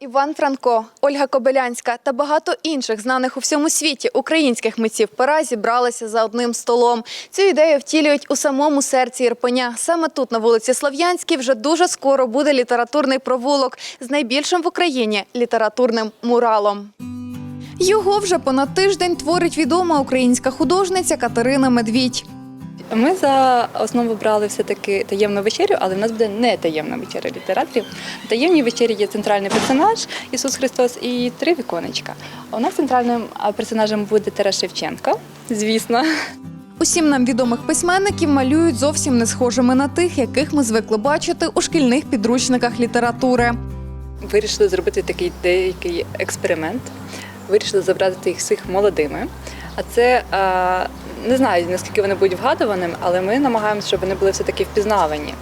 Іван Франко, Ольга Кобилянська та багато інших знаних у всьому світі українських митців пера зібралися за одним столом. Цю ідею втілюють у самому серці Ірпеня. Саме тут, на вулиці Слов'янській, вже дуже скоро буде літературний провулок з найбільшим в Україні літературним муралом. Його вже понад тиждень творить відома українська художниця Катерина Медвідь. Ми за основу брали все-таки таємну вечерю, але в нас буде не таємна вечеря літераторів. В таємній вечері є центральний персонаж Ісус Христос і три віконечка. У нас центральним персонажем буде Тарас Шевченко, звісно. Усім нам відомих письменників малюють зовсім не схожими на тих, яких ми звикли бачити у шкільних підручниках літератури. Вирішили зробити такий деякий експеримент. Вирішили зобразити їх всіх молодими. А це а, не знаю наскільки вони будуть вгадуваними, але ми намагаємося, щоб вони були все-таки впізнавані.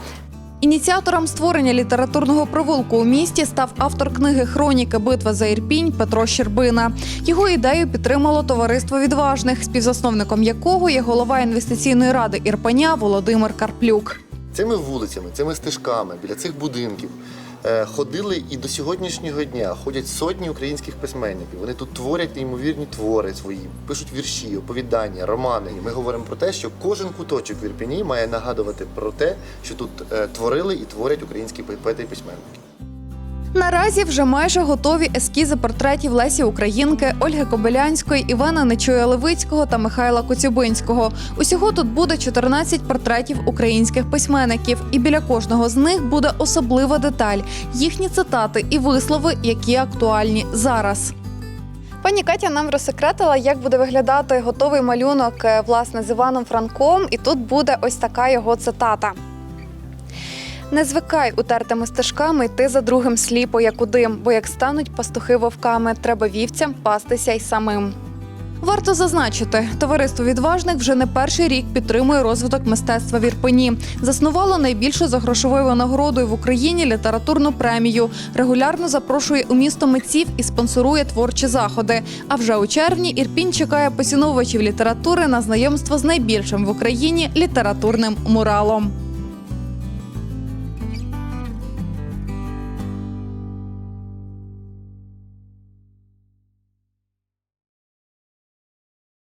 Ініціатором створення літературного провулку у місті став автор книги Хроніки Битва за Ірпінь Петро Щербина. Його ідею підтримало товариство відважних, співзасновником якого є голова інвестиційної ради Ірпеня Володимир Карплюк. Цими вулицями, цими стежками біля цих будинків е, ходили і до сьогоднішнього дня ходять сотні українських письменників. Вони тут творять неймовірні твори свої, пишуть вірші, оповідання, романи. І ми говоримо про те, що кожен куточок в Ірпіні має нагадувати про те, що тут е, творили і творять українські поети і письменники. Наразі вже майже готові ескізи портретів Лесі Українки, Ольги Кобилянської, Івана Нечуя Левицького та Михайла Коцюбинського. Усього тут буде 14 портретів українських письменників, і біля кожного з них буде особлива деталь їхні цитати і вислови, які актуальні зараз. Пані Катя нам розсекретила, як буде виглядати готовий малюнок е, власне з Іваном Франком, і тут буде ось така його цитата. Не звикай утертими стежками йти за другим сліпо, як у дим, бо як стануть пастухи вовками, треба вівцям пастися й самим. Варто зазначити, товариство відважних вже не перший рік підтримує розвиток мистецтва в Ірпені. Заснувало найбільшу за грошовою винагородою в Україні літературну премію. Регулярно запрошує у місто митців і спонсорує творчі заходи. А вже у червні Ірпінь чекає поціновувачів літератури на знайомство з найбільшим в Україні літературним муралом.